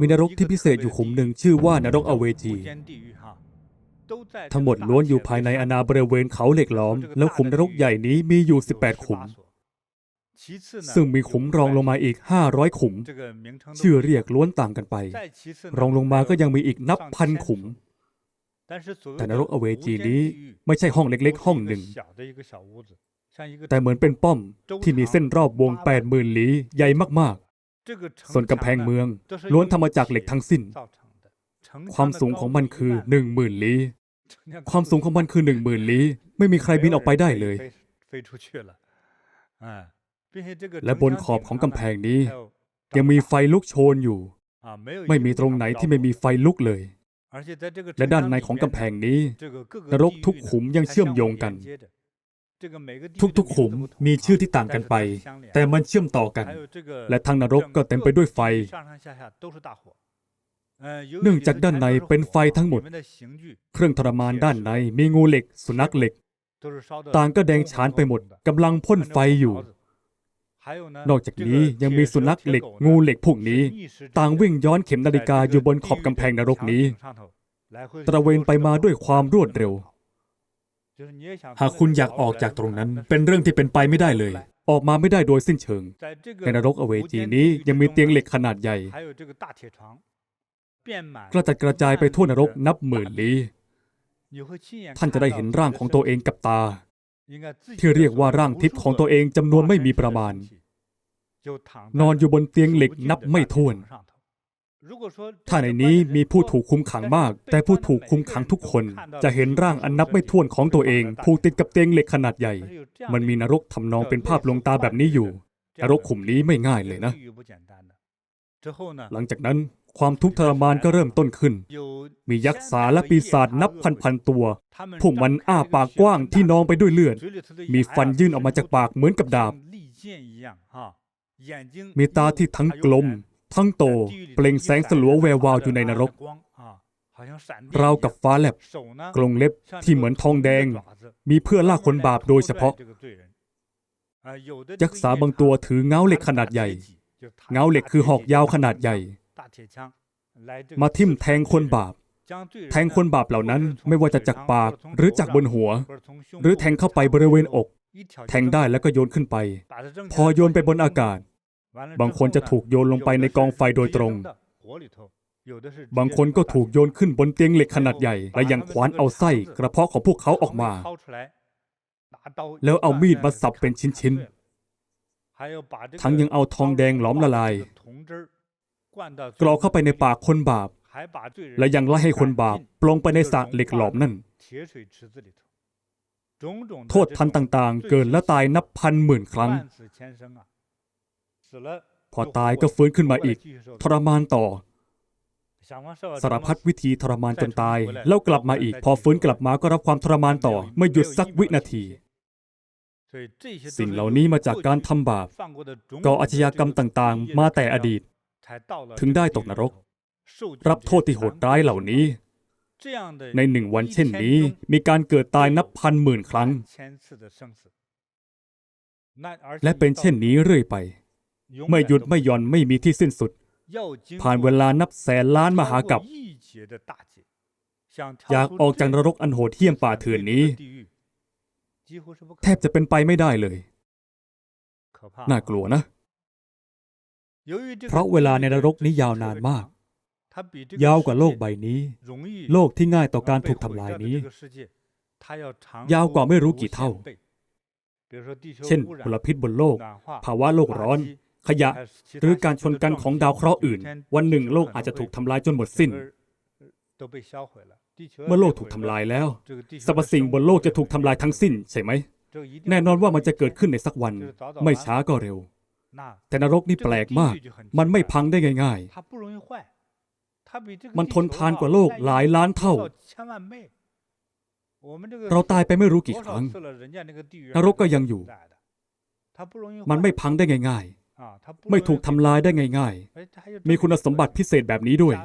มีนรกที่พิเศษอยู่ขุมหนึ่งชื่อว่านรกอเวจีทั้งหมดล้วนอยู่ภายในอาณาบริเวณเขาเหล็กล้อม แล้วขุมนรกใหญ่นี้มีอยู่ 18 ขุม ซึ่งมีขุมรองลงมาอีก 500 ขุม ชื่อเรียกล้วนต่างกันไป รองลงมาก็ยังมีอีกนับพันขุม แต่นรกอเวจีนี้ไม่ใช่ห้องเล็กๆ ห้องหนึ่ง แต่เหมือนเป็นป้อมที่มีเส้นรอบวง80,000ลี้ใหญ่มากๆ ส่วนกำแพงเมือง ล้วนทำมาจากเหล็กทั้งสิ้น ความสูงของมันคือ10,000ลี้ ความสูงของมันคือ10,000ลี้ ไม่มีใครบินออกไปได้เลย และบนขอบของกำแพงนี้ ยังมีไฟลุกโชนอยู่ ไม่มีตรงไหนที่ไม่มีไฟลุกเลย และด้านในของกำแพงนี้ นรกทุกขุมยังเชื่อมโยงกัน ทุกๆขุมมีชื่อที่ต่างกันไป แต่มันเชื่อมต่อกัน และทางนรกก็เต็มไปด้วยไฟ เนื่องจากด้านในเป็นไฟทั้งหมด เครื่องทรมานด้านในมีงูเหล็ก สุนัขเหล็ก ต่างก็แดงฉานไปหมดกำลังพ่นไฟอยู่ นอกจากนี้ยังมีสุนัขเหล็ก งูเหล็กพวกนี้ ต่างวิ่งย้อนเข็มนาฬิกาอยู่บนขอบกำแพงนรกนี้ ตระเวนไปมาด้วยความรวดเร็ว หากคุณอยากออกจากตรงนั้น เป็นเรื่องที่เป็นไปไม่ได้เลย ออกมาไม่ได้โดยสิ้นเชิง ในนรกอเวจีนี้ยังมีเตียงเหล็กขนาดใหญ่ กระจัดกระจายไปทั่วนรกนับหมื่นลี้ ท่านจะได้เห็นร่างของตัวเองกับตา ที่เรียกว่าร่างทิพย์ของตัวเองจำนวนไม่มีประมาณ นอนอยู่บนเตียงเหล็กนับไม่ถ้วน ถ้าในนี้มีผู้ถูกคุมขังมาก แต่ผู้ถูกคุมขังทุกคน จะเห็นร่างอันนับไม่ถ้วนของตัวเอง ผูกติดกับเตียงเหล็กขนาดใหญ่ มันมีนรกทำนองเป็นภาพลวงตาแบบนี้อยู่ นรกขุมนี้ไม่ง่ายเลยนะ หลังจากนั้นความทุกข์ทรมานก็เริ่มต้นขึ้น มียักษ์สาและปีศาจนับพันพันตัว พวกมันอ้าปากกว้างที่นองไปด้วยเลือด มีฟันยื่นออกมาจากปากเหมือนกับดาบ มีตาที่ทั้งกลม ทั้งโต เปล่งแสงสลัวแวววาวอยู่ในนรก ราวกับฟ้าแลบ กรงเล็บที่เหมือนทองแดง มีเพื่อล่าคนบาปโดยเฉพาะ ยักษ์สาบางตัวถือเงาเหล็กขนาดใหญ่ เงาเหล็กคือหอกยาวขนาดใหญ่ มาทิ่มแทงคนบาป แทงคนบาปเหล่านั้นไม่ว่าจะจากปากหรือจากบนหัว หรือแทงเข้าไปบริเวณอก แทงได้แล้วก็โยนขึ้นไป พอโยนไปบนอากาศ บางคนจะถูกโยนลงไปในกองไฟโดยตรง บางคนก็ถูกโยนขึ้นบนเตียงเหล็กขนาดใหญ่ และยังขวานเอาไส้กระเพาะของพวกเขาออกมา แล้วเอามีดมาสับเป็นชิ้นๆ ทั้งยังเอาทองแดงหลอมละลาย กรอกเข้าไปในปากคนบาป และยังไล่ให้คนบาปปลงไปในสระเหล็กหลอมนั่น โทษทันต่างๆ เกินและตายนับพันหมื่นครั้ง พอตายก็ฟื้นขึ้นมาอีก ทรมานต่อ สารพัดวิธีทรมานจนตาย แล้วกลับมาอีก พอฟื้นกลับมาก็รับความทรมานต่อ ไม่หยุดสักวินาที สิ่งเหล่านี้มาจากการทำบาปก่ออาชญากรรมต่างๆ มาแต่อดีต ถึงได้ตกนรก รับโทษที่โหดร้ายเหล่านี้ ในหนึ่งวันเช่นนี้ มีการเกิดตายนับพันหมื่นครั้ง และเป็นเช่นนี้เรื่อยไป ไม่หยุดไม่หย่อนไม่มีที่สิ้นสุด ผ่านเวลานับแสนล้านมหากรัปอยากออกจากนรกอันโหดเหี้ยมป่าเถื่อนนี้ แทบจะเป็นไปไม่ได้เลย น่ากลัวนะ เพราะเวลาในนรกนี้ยาวนานมาก ยาวกว่าโลกใบนี้ โลกที่ง่ายต่อการถูกทำลายนี้ ยาวกว่าไม่รู้กี่เท่า เช่นมลพิษบนโลก ภาวะโลกร้อน ขยะ หรือการชนกันของดาวเคราะห์อื่น วันหนึ่งโลกอาจจะถูกทำลายจนหมดสิ้น เมื่อโลกถูกทำลายแล้วสรรพสิ่งบนโลกจะถูกทำลายทั้งสิ้นใช่ไหม แน่นอนว่ามันจะเกิดขึ้นในสักวัน ไม่ช้าก็เร็ว แต่นรกนี่แปลกมาก มันไม่พังได้ง่าย ๆ มันทนทานกว่าโลกหลายล้านเท่าเราตายไปไม่รู้กี่ครั้ง นรกก็ยังอยู่ มันไม่พังได้ง่าย ๆ ไม่ถูกทำลายได้ง่าย ๆ มีคุณสมบัติพิเศษแบบนี้ด้วย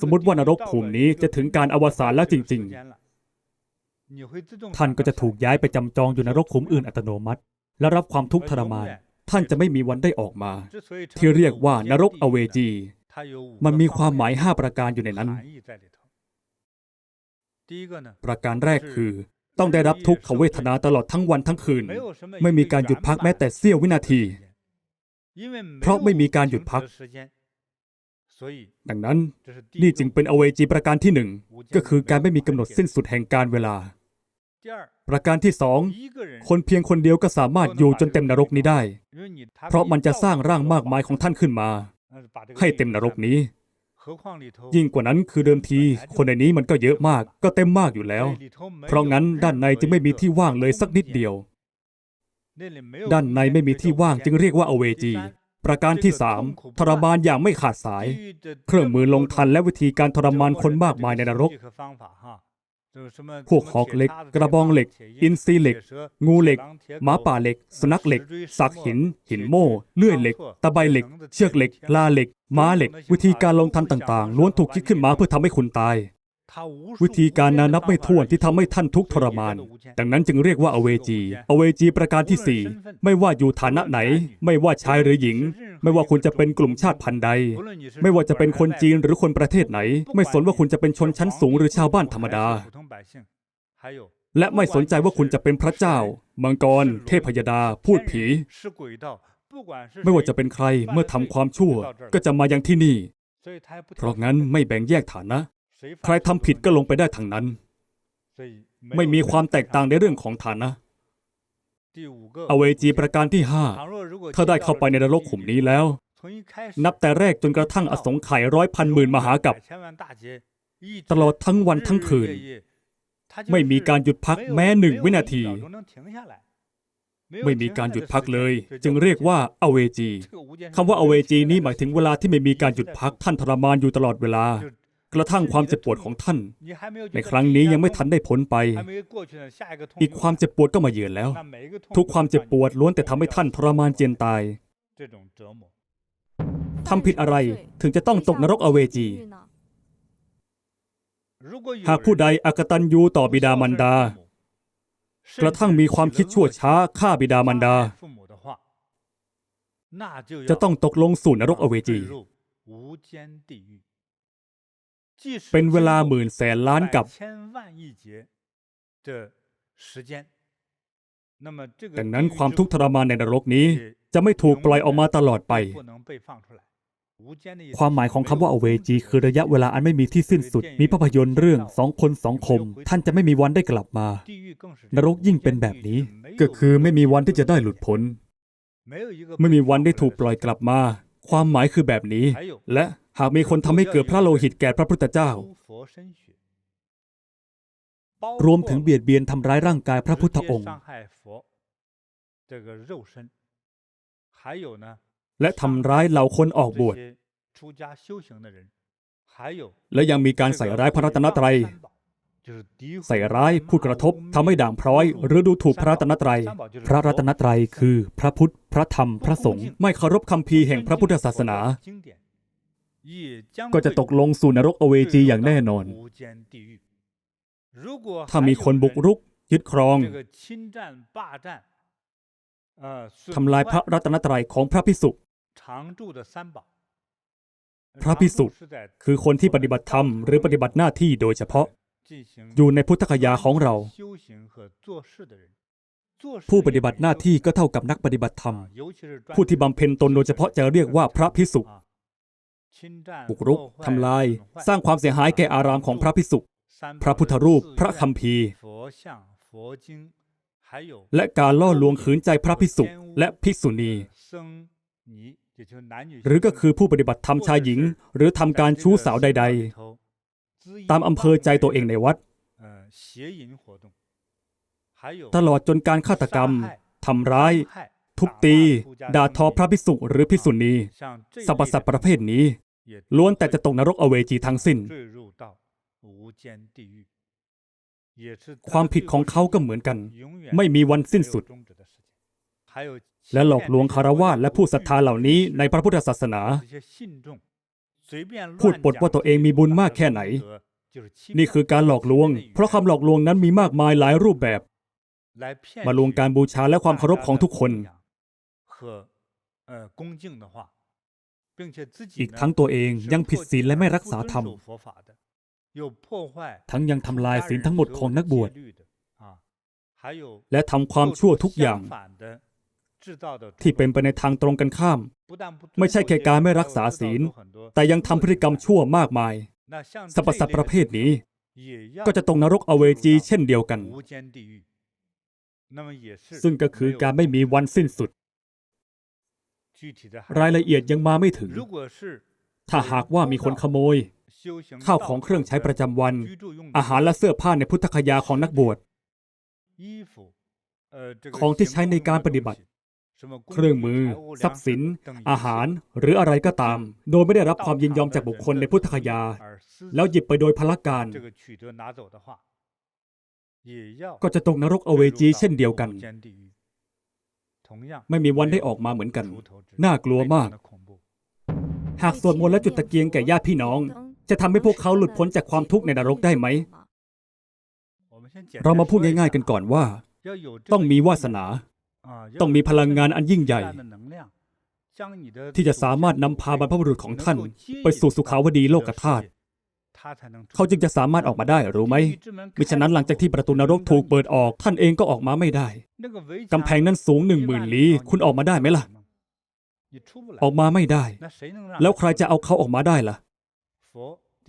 สมมติว่านรกภูมินี้จะถึงการอวสานแล้วจริง ๆ ท่านก็จะถูกย้ายไปจำจองอยู่นรกขุมอื่นอัตโนมัติ และรับความทุกข์ทรมาน ท่านจะไม่มีวันได้ออกมา ที่เรียกว่านรกอเวจี มันมีความหมาย5ประการอยู่ในนั้น ประการแรกคือ ต้องได้รับทุกขเวทนาตลอดทั้งวันทั้งคืน ไม่มีการหยุดพักแม้แต่เสี้ยววินาที เพราะไม่มีการหยุดพัก ดังนั้นนี่จึงเป็นอเวจีประการที่หนึ่งก็คือการไม่มีกำหนดสิ้นสุดแห่งการเวลา ประการที่สองคนเพียงคนเดียวก็สามารถอยู่จนเต็มนรกนี้ได้ เพราะมันจะสร้างร่างมากมายของท่านขึ้นมา ให้เต็มนรกนี้ ยิ่งกว่านั้นคือเดิมที คนในนี้มันก็เยอะมากก็เต็มมากอยู่แล้ว เพราะงั้นด้านในจึงไม่มีที่ว่างเลยสักนิดเดียว ด้านในไม่มีที่ว่างจึงเรียกว่าอเวจี ประการที่สามทรมานอย่างไม่ขาดสาย เครื่องมือลงทันและวิธีการทรมานคนมากมายในนรก พวกหอกเหล็ก กระบองเหล็ก อินทรีเหล็ก งูเหล็กหมาป่าเหล็ก สุนัขเหล็กสักหิน หินโม่เลื่อยเหล็ก ตะไบเหล็ก เชือกเหล็ก ลาเหล็ก ม้าเหล็ก วิธีการลงทันต่างๆล้วนถูกคิดขึ้นมาเพื่อทำให้คุณตาย วิธีการนานับไม่ถ้วนที่ทำให้ท่านทุกข์ทรมาน ดังนั้นจึงเรียกว่าอเวจี อเวจีประการที่สี่ไม่ว่าอยู่ฐานะไหน ไม่ว่าชายหรือหญิง ไม่ว่าคุณจะเป็นกลุ่มชาติพันธุ์ใด ไม่ว่าจะเป็นคนจีนหรือคนประเทศไหน ไม่สนว่าคุณจะเป็นชนชั้นสูงหรือชาวบ้านธรรมดา และไม่สนใจว่าคุณจะเป็นพระเจ้า มังกร เทพยดา พูดผี ไม่ว่าจะเป็นใครเมื่อทำความชั่วก็จะมายังที่นี่ เพราะงั้นไม่แบ่งแยกฐานะ ใครทำผิดก็ลงไปได้ทางนั้น ไม่มีความแตกต่างในเรื่องของฐานะอเวจีประการที่ห้าถ้าได้เข้าไปในนรกขุมนี้แล้ว นับแต่แรกจนกระทั่งอสงไขยร้อยพันหมื่นมหากับ ตลอดทั้งวันทั้งคืน ไม่มีการหยุดพักแม้หนึ่งวินาที ไม่มีการหยุดพักเลย จึงเรียกว่าอเวจีคำว่าอเวจีนี้หมายถึงเวลาที่ไม่มีการหยุดพักท่านทรมานอยู่ตลอดเวลา กระทั่งความเจ็บปวดของท่าน ในครั้งนี้ยังไม่ทันได้พ้นไป อีกความเจ็บปวดก็มาเยือนแล้ว ทุกความเจ็บปวดล้วนแต่ทำให้ท่านทรมานเจียนตายทำผิดอะไรถึงจะต้องตกนรกอเวจี หากผู้ใดอกตัญญูต่อบิดามารดา กระทั่งมีความคิดชั่วช้าฆ่าบิดามารดา จะต้องตกลงสู่นรกอเวจี เป็นเวลาหมื่นแสนล้านกับ ดังนั้นความทุกข์ทรมานในนรกนี้ จะไม่ถูกปล่อยออกมาตลอดไป ความหมายของคำว่าอเวจี คือระยะเวลาอันไม่มีที่สิ้นสุด มีภาพยนตร์เรื่องสองคนสองคม ท่านจะไม่มีวันได้กลับมา นรกยิ่งเป็นแบบนี้ ก็คือไม่มีวันที่จะได้หลุดพ้น ไม่มีวันได้ถูกปล่อยกลับมา ความหมายคือแบบนี้ และ หากมีคนทำให้เกิดพระโลหิตแก่พระพุทธเจ้า รวมถึงเบียดเบียนทำร้ายร่างกายพระพุทธองค์ และทำร้ายเหล่าคนออกบวช และยังมีการใส่ร้ายพระรัตนตรัย ใส่ร้ายพูดกระทบทำให้ด่างพร้อย หรือดูถูกพระรัตนตรัย พระรัตนตรัยคือพระพุทธ พระธรรม พระสงฆ์ ไม่เคารพคำพีแห่งพระพุทธศาสนา ก็จะตกลงสู่นรกอเวจีอย่างแน่นอน ถ้ามีคนบุกรุกยึดครองทำลายพระรัตนตรัยของพระพิสุพระพิสุคือคนที่ปฏิบัติธรรมหรือปฏิบัติหน้าที่โดยเฉพาะ อยู่ในพุทธคยาของเรา ผู้ปฏิบัติหน้าที่ก็เท่ากับนักปฏิบัติธรรม ผู้ที่บำเพ็ญตนโดยเฉพาะจะเรียกว่าพระพิสุ บุกรุกทำลาย สร้างความเสียหายแก่อารามของพระพิสุพระพุทธรูป พระคัมภีร์ และการล่อลวงขืนใจพระพิสุและภิกษุณีหรือก็คือผู้ปฏิบัติธรรมชายหญิง หรือทำการชู้สาวใด ๆ ตามอำเภอใจตัวเองในวัด ตลอดจนการฆาตกรรมทำร้าย ทุบตี ด่าทอพระพิสุหรือภิกษุณีสรรพสัตว์ประเภทนี้ ล้วนแต่จะตกนรกอเวจีทั้งสิ้น ความผิดของเขาก็เหมือนกัน ไม่มีวันสิ้นสุด และหลอกลวงคารวาสและผู้ศรัทธาเหล่านี้ในพระพุทธศาสนา พูดปดว่าตัวเองมีบุญมากแค่ไหน นี่คือการหลอกลวง เพราะคำหลอกลวงนั้นมีมากมายหลายรูปแบบ มาลวงการบูชาและความเคารพของทุกคน อีกทั้งตัวเองยังผิดศีลและไม่รักษาธรรม ทั้งยังทำลายศีลทั้งหมดของนักบวช และทำความชั่วทุกอย่าง ที่เป็นไปในทางตรงกันข้าม ไม่ใช่แค่การไม่รักษาศีล แต่ยังทำพฤติกรรมชั่วมากมายสรรพสัตว์ประเภทนี้ ก็จะตกนรกอเวจีเช่นเดียวกัน ซึ่งก็คือการไม่มีวันสิ้นสุด รายละเอียดยังมาไม่ถึง ถ้าหากว่ามีคนขโมย ข้าวของเครื่องใช้ประจำวัน อาหารและเสื้อผ้าในพุทธคยาของนักบวช ของที่ใช้ในการปฏิบัติ เครื่องมือ ทรัพย์สิน อาหาร หรืออะไรก็ตาม โดยไม่ได้รับความยินยอมจากบุคคลในพุทธคยา แล้วหยิบไปโดยพละการ ก็จะตกนรกอเวจีเช่นเดียวกัน ไม่มีวันได้ออกมาเหมือนกัน น่ากลัวมาก หากสวดมนต์และจุดตะเกียงแก่ญาติพี่น้อง จะทำให้พวกเขาหลุดพ้นจากความทุกข์ในนรกได้ไหม เรามาพูดง่ายๆกันก่อนว่า ต้องมีวาสนา ต้องมีพลังงานอันยิ่งใหญ่ ที่จะสามารถนำพาบรรพบุรุษของท่าน ไปสู่สุขาวดีโลกธาตุ เขาจึงจะสามารถออกมาได้รู้ไหมมิฉะนั้นหลังจากที่ประตูนรกถูกเปิดออก ท่านเองก็ออกมาไม่ได้ กำแพงนั้นสูงหนึ่งหมื่นลี้ คุณออกมาได้ไหมล่ะ ออกมาไม่ได้ แล้แล้ววใครจะเอาเขาออกมาได้ล่ะ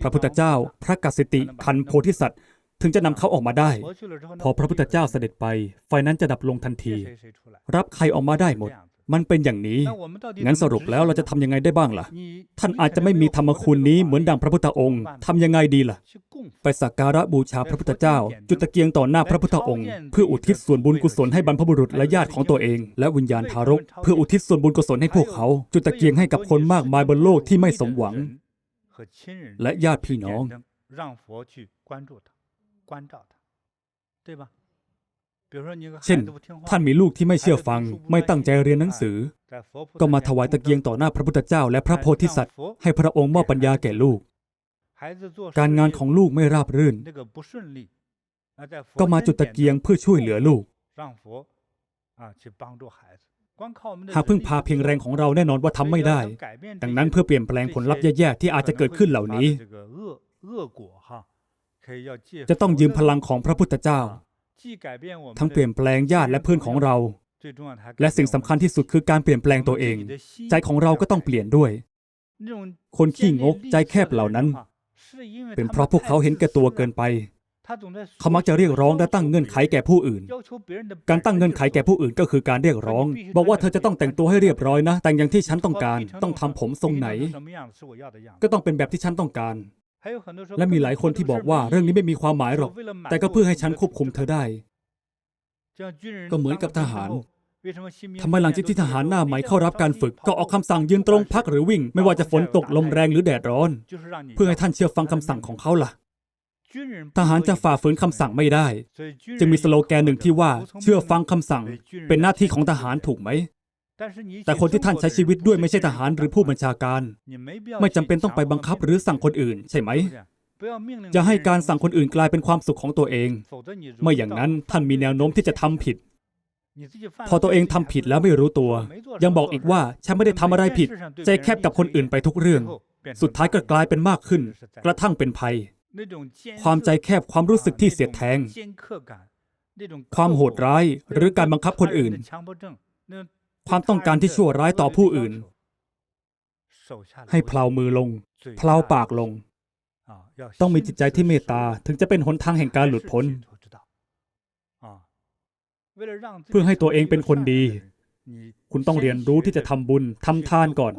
พพระระพุพุททธธเจ้าเจ้า พระกัสสิติคันโพธิสัตว์ ถึงจะนำเขาออกมาได้พพออพพระระพุพุททธธเจ้าเจ้าเสเสด็ด็จจไป ไฟนั้นจะดับลงทันที รับใครออกมาได้หมด มันเป็นอย่างนี้ งั้งั้นนสสรุรุปปแล้แล้ววเราเราจะจะทำยังไงได้บ้างล่ะ ท่าท่านนอาอาจจจะจะไม่ไม่มีมีธธรรรรมมคุคุณณนี้นี้เหเหมืมืออนนดัดังงพระพุทธองค์ทำยังไงดีล่ะ ไปสักการะบูชาพระพุทธเจ้า จุดตะเกียงต่อหน้าพระพุทธองค์ เพื่ออุทิศส่วนบุญกุศลให้บรรพบุรุษและญาติของตัวเอง และวิญญาณทารก เพื่ออุทิศส่วนบุญกุศลให้พวกเขา จุดตะเกียงให้กับคนมากมายบนโลกที่ไม่สมหวัง และญาติพี่น้อง เช่น ท่านมีลูกที่ไม่เชื่อฟัง ไม่ตั้งใจเรียนหนังสือ ก็มาถวายตะเกียงต่อหน้าพระพุทธเจ้า และพระโพธิสัตว์ ให้พระองค์มอบปัญญาแก่ลูก การงานของลูกไม่ราบรื่น ก็ก็มามาจุจุดดตะตะเกีเกียยงงเพื่อช่วยเหลือลูกหาหากพึ่งพาเพียงแรงของเราแน่นอนว่าทำไม่ได้ ดังนั้นเพื่อเปลี่ยนแปลงผลลัพธ์แย่ๆที่อาจจะเกิดขึ้นเหล่านี้ จะจะต้ต้อองงยืยืมมพพลัลังงของพระพุทธเจ้า ทั้ทั้งงเปเปลี่ลี่ยยนนแปแปลลงงญาญาติติและและเพื่เพื่ออนนขขอองงเราเรา และสิ่งสำคัญที่สุดคือการเปลี่ยนแปลงตัวเอง ใจของเราก็ต้องเปลี่ยนด้วย คนขี้งกใจแคบเหล่านั้น เป็นเพราะพวกเพราะพวกเขาเขาเห็เห็นนแก่แก่ตัตัววเกิเกินนไปไป เขาเขามัมักกจะจะเรีเรียยกกร้ร้อองงและและตั้ตั้งงเงื่เงื่ออนนไขไขแก่แก่ผู้ผู้อื่อื่นนการตั้งเงื่อนไขแก่ผู้อื่นก็คือการเรียกร้อง บอกว่าเธอจะต้องแต่งตัวให้เรียบร้อยนะ แต่งอย่างที่ฉันต้องการ ต้องทำผมทรงไหน ก็ต้องเป็นแบบที่ฉันต้องการ และและมีมีหหลาลายยคคนนที่ที่บบออกกว่าว่าเรื่เรื่อองงนี้นี้ไม่ไม่มีมีความหมายหรอก แต่แต่ก็ก็เพื่เพื่ออให้ให้ฉัฉันนคคววบบคุคุมมเธเธออได้ได้ ก็เหมือนกับทหารทำไมหลังจากที่ทหารหน้าใหม่เข้ารับการฝึก ก็ออกคำสั่งยืนตรงพักหรือวิ่ง ไม่ว่าจะฝนตกลมแรงหรือแดดร้อน เพื่เพื่ออให้ให้ท่าท่านนเชื่เชื่ออฟัฟังงคำคำสั่สั่งงขขอองงเขาเขาล่ะล่ะ ทหารจะฝ่าฝืนคำสั่งไม่ได้ จึจึงงมีมีสสโลโลแกแกนนหหนึ่นึ่งงที่ที่ว่าว่าเชื่เชื่ออฟัฟังงคำคำสั่สั่งงเป็เป็นนหหน้าน้าที่ที่ขขอองงททหาหารรถูถูกกไหไหมม แต่คนที่ท่านใช้ชีวิตด้วยไม่ใช่ทหารหรือผู้บัญชาการ ไม่ไม่จำจำเป็เป็นนต้ต้อองงไปไปบับังงคัคับบหหรืรืออสั่สั่งงคคนนอื่อื่นนใช่ไหมออย่าย่าให้ให้กาการรสั่สั่งงคคนนอื่อื่นนกกลาลายยเป็เป็นนความมคาวสุสุขขขขอองงตัตัววเอเองงไม่ไม่อย่อาย่างงนั้นั้นนท่าท่านนมีมีแนแนววโน้โน้มมที่ที่จะจะทำทำผิผิดดพอตัวเองทำผิดแล้วไม่รู้ตัว ยังบอกอีกว่าฉันไม่ได้ทำอะไรผิด ใจแคบกับคนอื่นไปทุกเรื่อง สุดท้ายก็กลายเป็นมากขึ้น กระทั่งเป็นภัย ความใจแคบความรู้สึกที่เสียดแทง ความโหดร้ายหรือการบังคับคนอื่น ความต้องการที่ชั่วร้ายต่อผู้อื่น ให้เพลามือลง เพลาปากลง ต้ต้อองงมีมีจิจิตตใจใจที่ที่เมเมตตตาตาถึงจะเป็นหนทางแห่งการหลุดพ้น เพื่เพื่ออให้ให้ตัตัววเอเองงเป็เป็นนคคนนดีดี คุคุณณต้ต้อองงเรีเรียยนนรู้รู้ที่ที่จะจะทำทำบุบุญญทำทำทาทานนก่ก่ออนน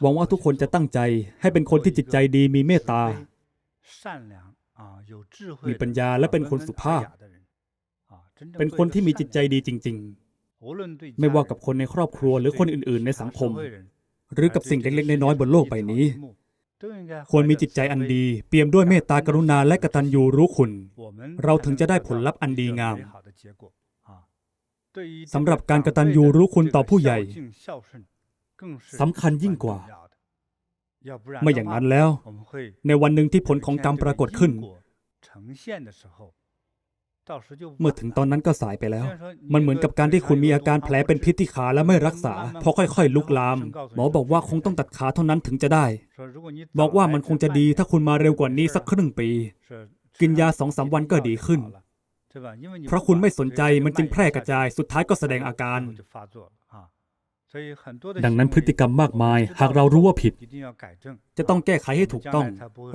หหวัวังงว่าว่าทุทุกกคคนนจะจะตั้ตั้งงใจใจให้เป็นคนที่จิตใจดีมีเมตตา มีมีปัปัญญญาญาและและเป็เป็นนคคนนสุสุภาภาพพ เป็นคนที่มีจิตใจดีจริง ๆ ไม่ว่ากับคนในครอบครัวหรือคนอื่น ๆ ในสังคม หรือกับสิ่งเล็ก ๆ น้อยๆบนโลกใบนี้ ควรมีจิตใจอันดี เปี่ยมด้วยเมตตากรุณาและกตัญญูรู้คุณ เราถึงจะได้ผลลัพธ์อันดีงามสำหรับการกตัญญูรู้คุณต่อผู้ใหญ่สำคัญยิ่งกว่า ไม่อย่างนั้นแล้ว ในวันหนึ่งที่ผลของกรรมปรากฏขึ้น เมื่อถึงตอนนั้นก็สายไปแล้ว มันเหมือนกับการที่คุณมีอาการแผลเป็นพิษที่ขาและไม่รักษา พอค่อยๆ ลุกลาม หมอบอกว่าคงต้องตัดขาเท่านั้นถึงจะได้ บอกว่ามันคงจะดีถ้าคุณมาเร็วกว่านี้สักครึ่งปี กินยาสองสามวันก็ดีขึ้น เพราะคุณไม่สนใจมันจึงแพร่กระจาย สุดท้ายก็แสดงอาการ ดังนั้นพฤติกรรมมากมาย หากเรารู้ว่าผิด จะต้องแก้ไขให้ถูกต้อง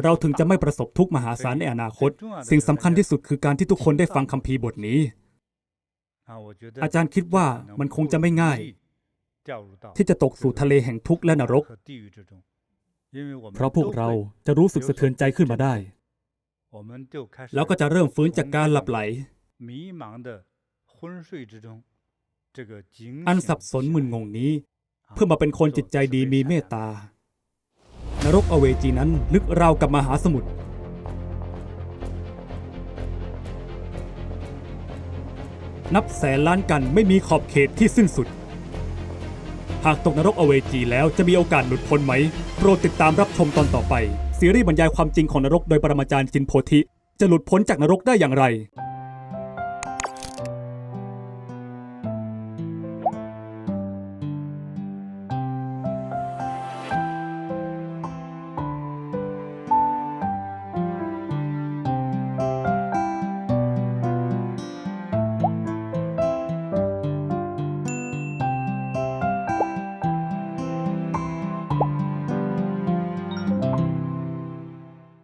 เราถึงจะไม่ประสบทุกข์มหาศาลในอนาคต สิ่งสำคัญที่สุดคือการที่ทุกคนได้ฟังคัมภีร์บทนี้ อาจารย์คิดว่ามันคงจะไม่ง่าย ที่จะตกสู่ทะเลแห่งทุกข์และนรก เพราะพวกเราจะรู้สึกสะเทือนใจขึ้นมาได้ แล้วก็จะเริ่มฟื้นจากการหลับไหล อันสับสนมึนงงนี้ เพื่อมาเป็นคนจิตใจดีมีเมตตา นรกอเวจีนั้นลึกราวกับมหาสมุทรนับแสนล้านกันไม่มีขอบเขตที่สิ้นสุด หากตกนรกอเวจีแล้วจะมีโอกาสหลุดพ้นไหม โปรดติดตามรับชมตอนต่อไป ซีรีส์บรรยายความจริงของนรกโดยปรมาจารย์จินโพธิ จะหลุดพ้นจากนรกได้อย่างไร